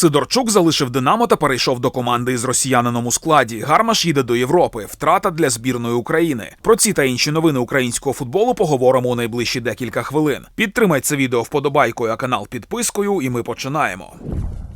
Сидорчук залишив Динамо та перейшов до команди із росіянином у складі. Гармаш їде до Європи. Втрата для збірної України. Про ці та інші новини українського футболу поговоримо у найближчі декілька хвилин. Підтримай це відео вподобайкою, а канал підпискою, і ми починаємо.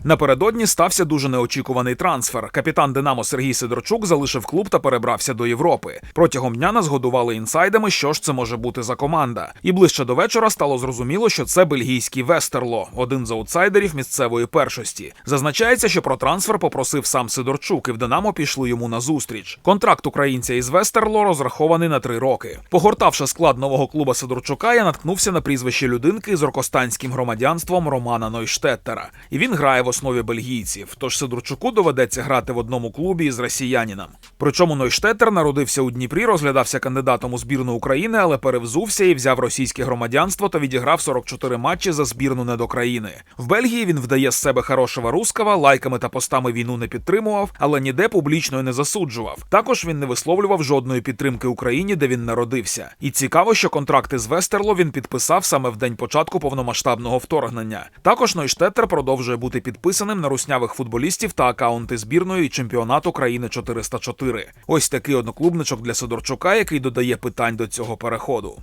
Напередодні стався дуже неочікуваний трансфер. Капітан Динамо Сергій Сидорчук залишив клуб та перебрався до Європи. Протягом дня нас годували інсайдами, що ж це може бути за команда. І ближче до вечора стало зрозуміло, що це бельгійський Вестерло, один з аутсайдерів місцевої першості. Зазначається, що про трансфер попросив сам Сидорчук, і в Динамо пішли йому на зустріч. Контракт українця із Вестерло розрахований на три роки. Погортавши склад нового клуба Сидорчука, я наткнувся на прізвище людинки з оркостанським громадянством Романа Нойштеттера. І він грає в основі бельгійців. Тож Сидорчуку доведеться грати в одному клубі із росіянином. Причому Нойштеттер народився у Дніпрі, розглядався кандидатом у збірну України, але перевзувся і взяв російське громадянство та відіграв 44 матчі за збірну не до країни. В Бельгії він вдає з себе хорошого рускава, лайками та постами війну не підтримував, але ніде публічно не засуджував. Також він не висловлював жодної підтримки Україні, де він народився. І цікаво, що контракти з Вестерло він підписав саме в день початку повномасштабного вторгнення. Також Нойштеттер продовжує бути підписаним на руснявих футболістів та акаунти збірної і чемпіонату країни 404. Ось такий одноклубничок для Сидорчука, який додає питань до цього переходу.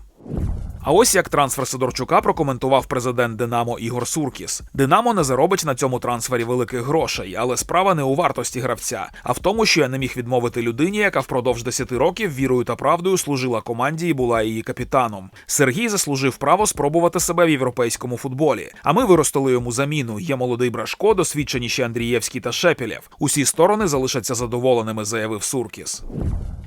А ось як трансфер Сидорчука прокоментував президент Динамо Ігор Суркіс. Динамо не заробить на цьому трансфері великих грошей, але справа не у вартості гравця, а в тому, що я не міг відмовити людині, яка впродовж 10 років вірою та правдою служила команді і була її капітаном. Сергій заслужив право спробувати себе в європейському футболі. А ми виростили йому заміну. Є молодий Брашко, досвідченіші Андрієвський та Шепелєв. Усі сторони залишаться задоволеними, заявив Суркіс.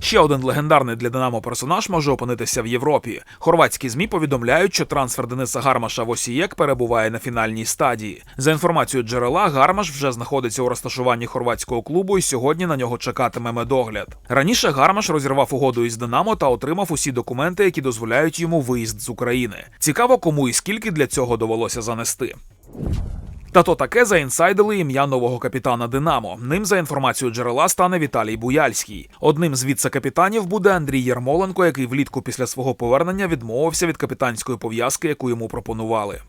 Ще один легендарний для Динамо персонаж може опинитися в Європі. Хорватські змі повідомляють, що трансфер Дениса Гармаша в Осієк перебуває на фінальній стадії. За інформацією джерела, Гармаш вже знаходиться у розташуванні хорватського клубу, і сьогодні на нього чекатиме медогляд. Раніше Гармаш розірвав угоду із Динамо та отримав усі документи, які дозволяють йому виїзд з України. Цікаво, кому і скільки для цього довелося занести. Та то таке заінсайдили ім'я нового капітана Динамо. Ним за інформацією джерела стане Віталій Буяльський. Одним з віце-капітанів буде Андрій Єрмоленко, який влітку після свого повернення відмовився від капітанської пов'язки, яку йому пропонували.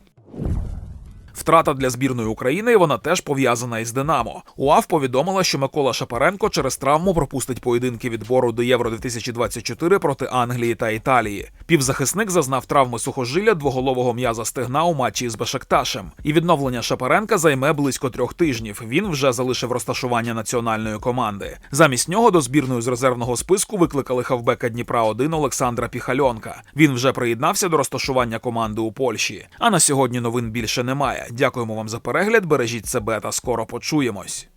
Втрата для збірної України вона теж пов'язана із Динамо. УАФ повідомила, що Микола Шапаренко через травму пропустить поєдинки відбору до Євро 2024 проти Англії та Італії. Півзахисник зазнав травми сухожилля двоголового м'яза стегна у матчі із Бешекташем. І відновлення Шапаренка займе близько трьох тижнів. Він вже залишив розташування національної команди. Замість нього до збірної з резервного списку викликали хавбека Дніпра 1 Олександра Піхальонка. Він вже приєднався до розташування команди у Польщі. А на сьогодні новин більше немає. Дякуємо вам за перегляд. Бережіть себе та скоро почуємось.